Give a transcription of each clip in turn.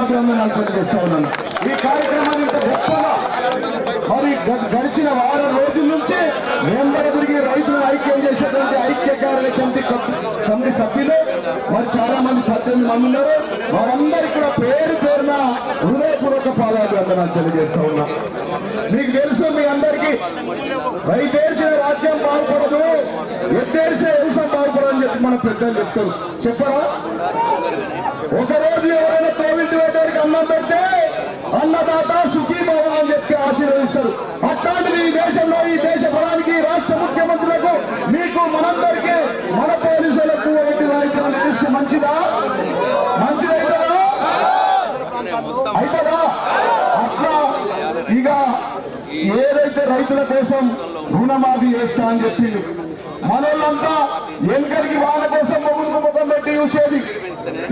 అభినందనలు తెలియజేస్తా ఉన్నాను. ఈ కార్యక్రమాన్ని ఇంత గొప్పగా మరి గడిచిన వారం రోజుల నుంచి మేము తిరిగి రైతులను ఐక్యం చేసేటువంటి ఐక్య కార్యాలయ సమితి కమిటీ సభ్యులు మరి చాలా మంది పద్దెనిమిది మంది ఉన్నారు. వారందరికీ ఇక్కడ పేరు పేరున హృదయపూర్వక పాదాభివందనాలు తెలియజేస్తా ఉన్నా. మీకు తెలుసు మీ అందరికీ రైతేర్చిన రాజ్యం బాగుపడదు ఎత్తేర్చే వ్యవసాయం బాగుపడదు అని చెప్పి మన పెద్దలు చెప్తారు. చెప్పరా? ఒకరోజు ఎవరైనా కోవిడ్ వేటరికి అన్నం పెడితే అన్నదాత సుఖీభవ అని చెప్పి ఆశీర్వదిస్తారు. అట్లాంటిది ఈ దేశంలో ఈ దేశ బలానికి రాష్ట్ర ముఖ్యమంత్రులకు మీకు మనందరికీ మన పోలీసులకు ఒకటి రాయితీలు అనిపిస్తే మంచిదా? మంచిదైతుందా అవుతుందా అట్లా ఇక ఏదైతే రైతుల కోసం రుణమాఫీ చేస్తా అని చెప్పి మనోళ్ళంతా వెనకరికి వాళ్ళ కోసం మొగుడు ముఖం పెట్టి చూసేది.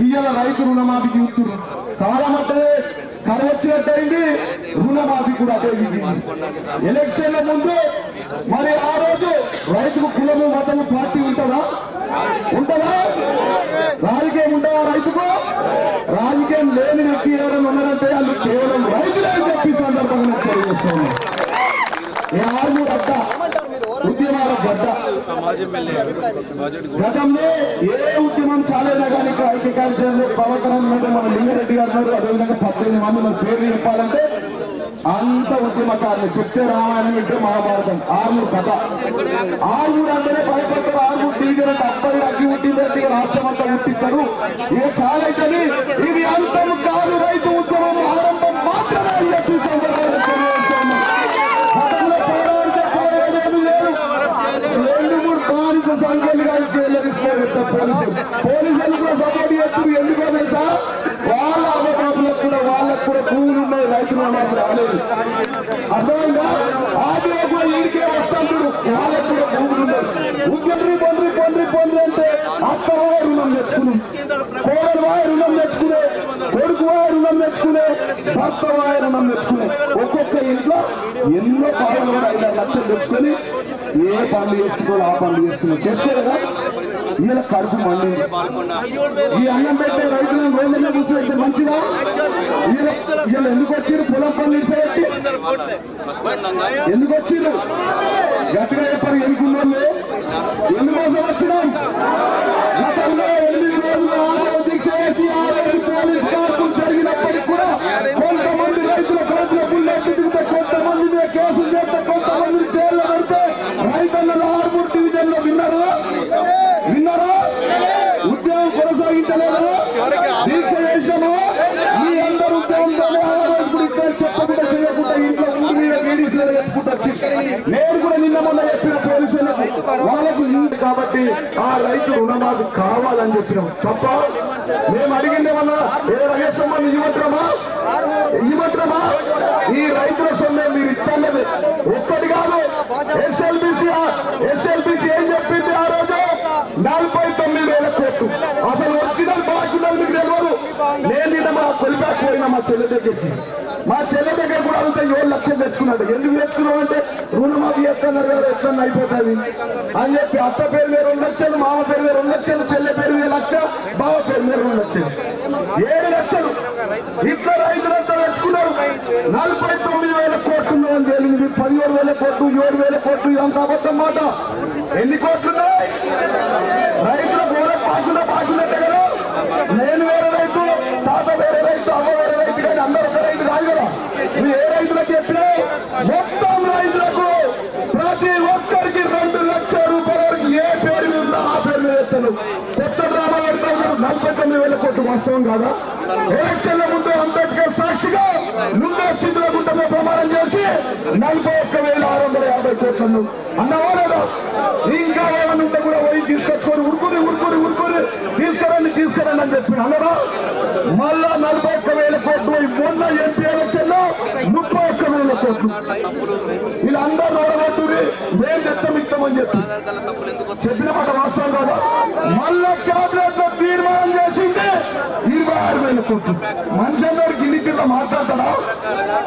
ఇవాళ రైతు రుణమాఫీకి చూస్తున్నారు కాలం అంటే కర వచ్చినట్టయింది రుణమాఫీ కూడా అదే ఎలక్షన్ల ముందు మరి ఆ రోజు రైతుకు కులము మతము పార్టీ ఉంటుందా? ఉంటుందా? రాజకీయం ఉంటుందా రైతుకు? రాజకీయం లేని వ్యక్తి ఎవరైనా ఉన్నారంటే వాళ్ళు కేవలం రైతులే చెప్పి సందర్భంగా నేను తెలియజేస్తున్నాను. గతంలో ఏ ఉద్యమం చాలైనా కానీ ఇక్కడ కార్యక్రమంలో పవన్ కళ్యాణ్ గారు, మన లింగారెడ్డి గారు ఉన్నారు అదేవిధంగా పద్దెనిమిది మంది మన పేర్లు చెప్పాలంటే అంత ఉద్యమకారులు చెప్తే రామాయణం వింటే మహాభారతం. ఆర్మూర్ కథ. ఆర్మూర్ అంటేనే భయపడతారు. టీవీ అంటే అప్పటి అగ్గి పుట్టిందంటే రాష్ట్రం అంతా పుట్టిస్తారు ఇక చాలైతని ఇది అంతం కాదు రైతు ఉద్యమం ఆరంభం మాత్రమే అని చెప్పి ఈ సందర్భంగా తెలియజేస్తున్నాను. గతంలో పోరాడితే పోరాడేది లేదు. రెండు మూడు బానిస సంఖ్యలు కానీ చేయలేకపోయారు పోలీసులు పోలీసులు కూడా సపోర్ట్ చేస్తున్నారు ఎందుకో తెలుసా వాళ్ళ అవకాశాలకు కూడా వాళ్ళకు కూడా భూములు ఉన్నాయి రైతులు రాలేదు అర్థమైందా ఆదిలో కూడా ఈడికే వస్తాడు వాళ్ళెప్పుడు ఉద్యోగి పొంది పొంది పొంది అంటే అత్తవా రుణం తెచ్చుకుని కోడలు వాయ రుణం తెచ్చుకునే కొడుకు వాయ రుణం తెచ్చుకునే భర్త వాయ రుణం తెచ్చుకునే ఒక్కొక్క ఇంట్లో ఎన్నో పనులు కూడా ఐదారు లక్షలు తెచ్చుకొని ఏ పనులు చేసుకోవాలి ఆ పనులు చేస్తున్నారు చేస్తే ఈయన కడుపు మండి ఈ అన్నం పెట్టే రైతులను రోజుల్లో కూర్చోబెడితే మంచిదా? ఈయన ఈయన ఎందుకు వచ్చిర్రు పొలం పనులు ఇచ్చేయట్టి ఎందుకు వచ్చిర్రు గట్టిగా చెప్పారు ఎందుకున్నారు ఎందుకోసం వచ్చినాం గతంలో ఎనిమిది రోజులు ఆందోళన దీక్ష చేసి ఆ రోజు పోలీస్ కాల్పులు జరిగినప్పటికీ కూడా కొంతమంది రైతుల కోట్ల బుల్లెట్ దిగితే కొంతమంది మీద కేసులు చేస్తే కొంతమంది జైల్లో పెడితే రైతుల ఆర్మూర్ డివిజన్లో విన్నారా విన్నారా ఉద్యోగం కొనసాగించలేదా దీక్ష చేసామా మీ అందరు ఉద్యోగం ఇప్పుడు ఇక్కడ చేయకుండా ఇంట్లో ఊరి మీద లేడీస్ వచ్చి నేను కూడా నిన్న మొన్న చెప్పిన పోలీసులకు వాళ్ళకు ఉంది కాబట్టి ఆ రైతు రుణమాఫీ కావాలని చెప్పినాం. తప్ప మేము అడిగింది ఏమన్నా? ఏ రహస్యమని ఇవ్వట్రమా ఇవ్వట్రమా ఈ రైతుల సొమ్మే మీరు ఇస్తాన్నది ఒక్కటి కాదు ఎస్ఎల్బిసి ఎస్ఎల్బిసి ఏం చెప్పింది ఆ రోజు? నలభై తొమ్మిది వేల కోట్లు. అసలు ఒరిజినల్ బాధ్యులు మీకు తెలియదు. నేను నిన్న మా కొలిపాకు పోయినా మా చెల్లి దగ్గరికి. మా చెల్లె దగ్గర కూడా అంతా ఏడు లక్షలు తెచ్చుకున్నాడు. ఎందుకు తెచ్చుకున్నావు అంటే రుణమాఫీ ఎక్కన్నారు కదా ఎట్లన్నా అయిపోతుంది. అని చెప్పి అత్త పేరు మీద రెండు లక్షలు మామ పేరు మీద రెండు లక్షలు చెల్లె పేరు మీద లక్ష బావ పేరు మీద రెండు లక్షలు. ఏడు లక్షలు. ఇట్లా రైతులంతా తెచ్చుకున్నారు. నలభై తొమ్మిది వేల కోట్లు ఉన్నాయని తెలియదు. పదిహేడు వేల కోట్లు ఏడు వేల కోట్లు ఇదంతా అబద్ధం మాట. ఎన్ని కోట్లున్నాయి ఉన్నాయి రైతుల గోడ పాకున్న పాకున్నట్టే కదా నేను వేరే రైతు తాత వేరే రైతు అమ్మ వేరే రైతు కానీ అందరూ ఒక రైతు కాదు కదా నువ్వు ఏ రైతులకు చెప్పినా మొత్తం రైతులకు ప్రతి ఒక్కరికి రెండు లక్షల రూపాయల వరకు ఏ పేరు మీద ఉందో ఆ పేరు మీద ఎత్తాను కొత్త డ్రామా పెడతాను నలభై తొమ్మిది వేల కోట్లు వాస్తవం కాదా? ఎలక్షన్ల ముందు అంబేద్కర్ సాక్షిగా నుండే స్థితిలో గుంటమే ప్రమాణం చేసి నలభై ఒక్క వేల ఆరు వందల యాభై కోట్లను అన్నవా లేదా? ఇంకా ఏమైనా ఉంటే కూడా పోయి తీసుకొచ్చుకొని ఉరుకుని ఉరుకుని ఉరుకుని తీసుకురండి తీసుకురండి అని చెప్పి అన్నరా మళ్ళా నలభై ఒక్క వేల కోట్లు ఈ మొన్న ఎంపీ ఎలక్షన్ ముప్పై ఒక్క వేల కోట్లు ఇలా వీళ్ళందరూ నోడబెట్టుని మేము చెప్తాం ఇస్తామని చెప్పి. చెప్పిన మాట వాస్తవం కదా? మళ్ళా క్యాబినెట్లో తీర్మానం చేసింది ఇరవై ఆరు వేల కోట్లు. మనిషి అందరు ఇల్లు కింద మాట్లాడతారా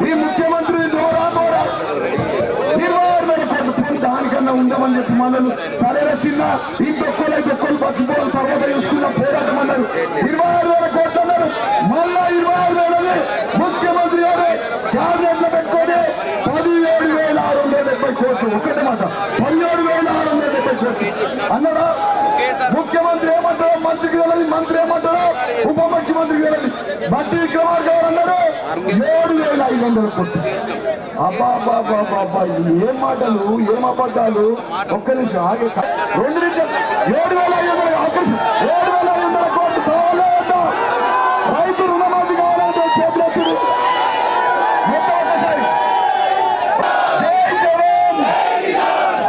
ఈ ముఖ్యమంత్రి దూరా దూరా ఇరవై ఆరు వేల కోట్లు. పోనీ దానికన్నా ఉండమని చెప్పి మనల్ని సరైన చిన్న ఇంకొకరు ఇంకొకరు బతుకోవాలి తర్వాత చూసుకున్న పోరాటం ముఖ్యమంత్రి ఏమంటారో మంత్రికి వెళ్ళాలి మంత్రి ఏమంటారో ఉప ముఖ్యమంత్రికి వెళ్ళాలి బట్టి విక్రమార్ గారు అన్నారు ఏడు వేల ఐదు వందల కోట్లు. అబ్బాబ్బాబ్బాబ్బా ఏం మాటలు ఏం అబద్ధాలు? ఒక్క నిమిషం ఆగే. రెండు నిమిషం ఏడు వేల ఐదు వందల ఏడు వేల ఐదు వందల కోట్లు సవాలే రైతు రుణమాఫీ కావాలంటే చేతులెత్తి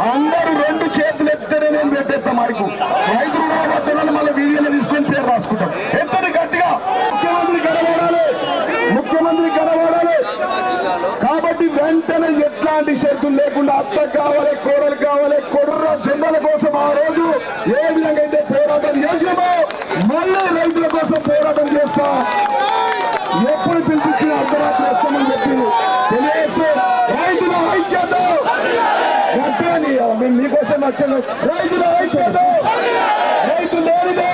అందరూ రెండు చేతులు ఎత్తితేనే నేను పెట్టేస్తాం మాకు. తీసుకొని ఎంతటి గట్టిగా ముఖ్యమంత్రి కనబడాలి? ముఖ్యమంత్రి కనబడాలి. కాబట్టి వెంటనే ఎట్లాంటి షరతులు లేకుండా అత్త కావాలి కూరలు కావాలి కొర్ర జెండల కోసం ఆ రోజు ఏ విధంగా అయితే పోరాటం చేసామో మళ్ళీ రైతుల కోసం పోరాటం చేస్తా. ఎప్పుడు పిలిపించిన అర్ధరాత్రి వస్తామని చెప్పి తెలియజేస్తే రైతుల ఐక్యత. గట్టిగా నీ- మీకోసం వచ్చాను రైతుల ఐక్యత. రైతు లేనిదే